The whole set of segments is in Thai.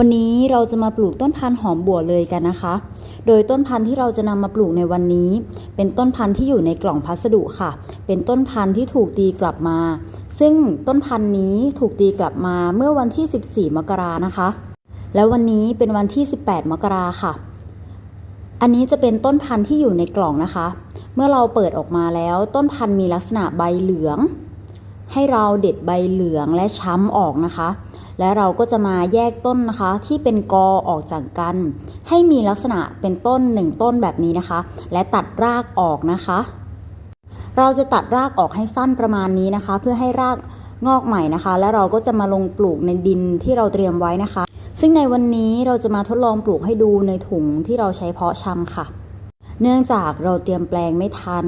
วันนี้เราจะมาปลูกต้นพันธุ์หอมบัวเลยกันนะคะ โดยต้นพันธุ์ที่เราจะนำมาปลูกในวันนี้ เป็นต้นพันธุ์ที่อยู่ในกล่องพัสดุค่ะ เป็นต้นพันธุ์ที่ถูกตีกลับมา ซึ่งต้นพันธุ์นี้ถูกตีกลับมาเมื่อวันที่ 14 มกรานะคะ และวันนี้เป็นวันที่ 18 มกราค่ะ อันนี้จะเป็นต้นพันธุ์ที่อยู่ในกล่องนะคะ เมื่อเราเปิดออกมาแล้วต้นพันธุ์มีลักษณะใบเหลือง ให้เราเด็ดใบเหลืองและช้ำออกนะคะ และเราก็จะมาแยกต้นนะคะ ที่เป็นกอออกจากกัน ให้มีลักษณะเป็นต้นหนึ่งต้นแบบนี้นะคะ และตัดรากออกนะคะ เราจะตัดรากออกให้สั้นประมาณนี้นะคะ เพื่อให้รากงอกใหม่นะคะ แล้วเราก็จะมาลงปลูกในดินที่เราเตรียมไว้นะคะ ซึ่งในวันนี้เราจะมาทดลองปลูกให้ดูในถุงที่เราใช้เพาะชำค่ะ เนื่องจากเราเตรียมแปลงไม่ทัน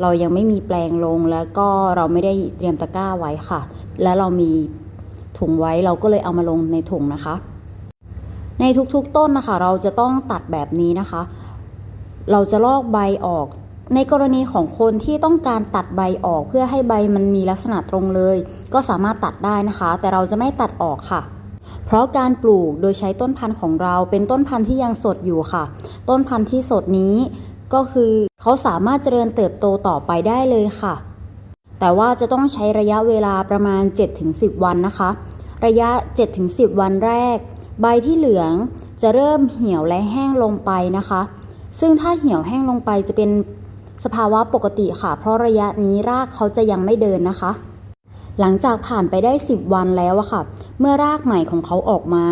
เรายังไม่มีแปลงลงแล้วก็เราไม่ได้เตรียมตะกร้าไว้ค่ะ และเรามี ถุงไว้ เราก็เลยเอามาลงในถุงนะคะ ในทุกๆต้นนะคะ เราจะต้องตัดแบบนี้นะคะ เราจะลอกใบออก ในกรณีของคนที่ต้องการตัดใบออกเพื่อให้ใบมันมีลักษณะตรงเลย ก็สามารถตัดได้นะคะ แต่เราจะไม่ตัดออกค่ะ เพราะการปลูกโดยใช้ต้นพันธุ์ของเราเป็นต้นพันธุ์ที่ยังสดอยู่ค่ะ ต้นพันธุ์ที่สดนี้ก็คือเขาสามารถเจริญเติบโตต่อไปได้เลยค่ะ แต่ว่าจะต้องใช้ระยะเวลาประมาณ 7-10 วันนะคะ ระยะ 7-10 วันแรก ใบที่เหลืองจะเริ่มเหี่ยวและแห้งลงไปนะคะ ซึ่งถ้าเหี่ยวแห้งลงไปจะเป็นสภาวะปกติค่ะ เพราะระยะนี้รากเขาจะยังไม่เดินนะคะ หลังจากผ่านไปได้ 10 วันแล้วอะค่ะ เมื่อรากใหม่ของเขาออกมา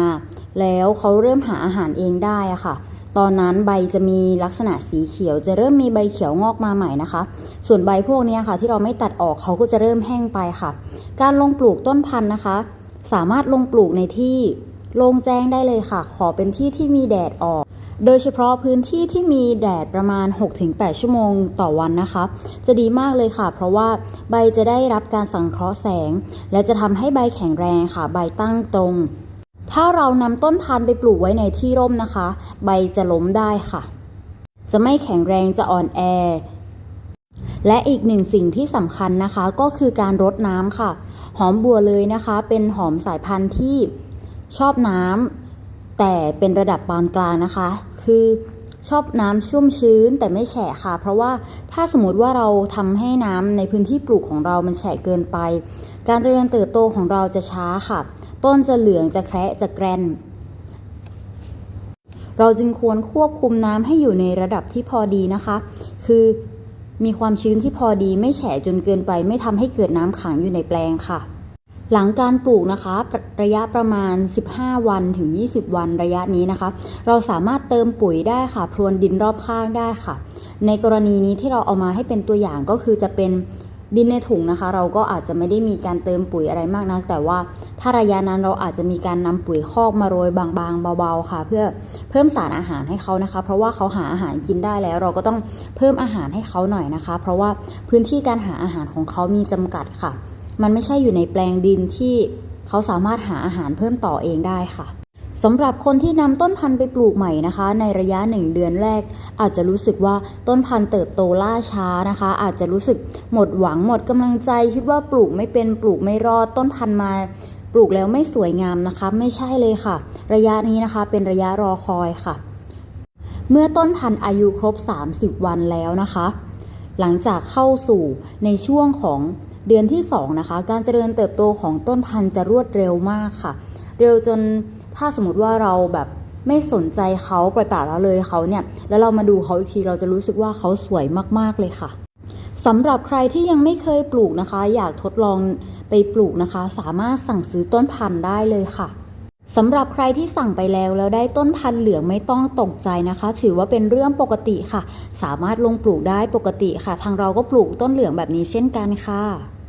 แล้วเขาเริ่มหาอาหารเองได้อะค่ะ ตอนนั้นใบจะมีลักษณะสีเขียว จะเริ่มมีใบเขียวงอกมาใหม่นะคะ ส่วนใบพวกนี้ค่ะ ที่เราไม่ตัดออกเขาก็จะเริ่มแห้งไปค่ะ การลงปลูกต้นพันธุ์นะคะ สามารถลงปลูกในที่โล่งแจ้งได้เลยค่ะ ขอเป็นที่ที่มีแดดออก โดยเฉพาะพื้นที่ที่มีแดดประมาณ 6-8 ชั่วโมงต่อวันนะคะ จะดีมากเลยค่ะ เพราะว่าใบจะได้รับการสังเคราะห์แสง และจะทำให้ใบแข็งแรงค่ะ ใบตั้งตรง ถ้าเรานำต้นพันธุ์ไปปลูกไว้ในที่ร่มนะคะ ใบจะล้มได้ค่ะ จะไม่แข็งแรงจะอ่อนแอ และอีกหนึ่งสิ่งที่สำคัญนะคะ ก็คือการรดน้ำค่ะ หอมบัวเลยนะคะ เป็นหอมสายพันธุ์ที่ชอบน้ำแต่เป็นระดับปานกลางนะคะ คือชอบน้ำชุ่มชื้นแต่ไม่แฉะค่ะ เพราะว่าถ้าสมมติว่าเราทำให้น้ำในพื้นที่ปลูกของเรามันแฉะเกินไป การเจริญเติบโตของเราจะช้าค่ะ ต้นจะเหลืองจะแคระจะแกรนเราจึงควรควบคุมน้ำให้อยู่ในระดับที่พอดีนะคะ คือ มีความชื้นที่พอดีไม่แฉะจนเกินไป ไม่ทำให้เกิดน้ำขังอยู่ในแปลงค่ะ หลังการปลูกนะคะ ระยะประมาณ 15 วันถึง 20 วันระยะนี้นะคะ เราสามารถเติมปุ๋ยได้ค่ะ พรวนดินรอบข้างได้ค่ะ ในกรณีนี้ที่เราเอามาให้เป็นตัวอย่างก็คือจะเป็น ดินในถุงนะคะ เราก็อาจจะไม่ได้มีการเติมปุ๋ยอะไรมากนัก แต่ว่าถ้าระยะนั้นเราอาจจะมีการนำปุ๋ยคอกมาโรยบางๆเบาๆค่ะ เพื่อเพิ่มสารอาหารให้เขานะคะ เพราะว่าเขาหาอาหารกินได้แล้ว เราก็ต้องเพิ่มอาหารให้เขาหน่อยนะคะ เพราะว่าพื้นที่การหาอาหารของเขามีจำกัดค่ะ มันไม่ใช่อยู่ในแปลงดินที่เขาสามารถหาอาหารเพิ่มต่อเองได้ค่ะ สำหรับคนที่นำต้นพันธุ์ไปปลูกใหม่นะคะ ในระยะหนึ่งเดือนแรก อาจจะรู้สึกว่าต้นพันธุ์เติบโตล่าช้านะคะ อาจจะรู้สึกหมดหวังหมดกำลังใจ คิดว่าปลูกไม่เป็นปลูกไม่รอดต้นพันธุ์มาปลูกแล้วไม่สวยงามนะคะ ไม่ใช่เลยค่ะ ระยะนี้นะคะเป็นระยะรอคอยค่ะ เมื่อต้นพันธุ์อายุครบ 30 วันแล้วนะคะ หลังจากเข้าสู่ในช่วงของเดือนที่2นะคะ การเจริญเติบโตของต้นพันธุ์จะรวดเร็วมากค่ะ เร็วจน ถ้าสมมติว่าเราแบบไม่สนใจเขาปล่อยปละละเลยเขาเนี่ย แล้วเรามาดูเขาอีกทีเราจะรู้สึกว่าเขาสวยมากๆเลยค่ะสำหรับใครที่ยังไม่เคยปลูกนะคะ อยากทดลองไปปลูกนะคะ สามารถสั่งซื้อต้นพันธุ์ได้เลยค่ะสำหรับใครที่สั่งไปแล้วแล้วได้ต้นพันธุ์เหลืองไม่ต้องตกใจนะคะ ถือว่าเป็นเรื่องปกติค่ะ สามารถลงปลูกได้ปกติค่ะ ทางเราก็ปลูกต้นเหลืองแบบนี้เช่นกันค่ะ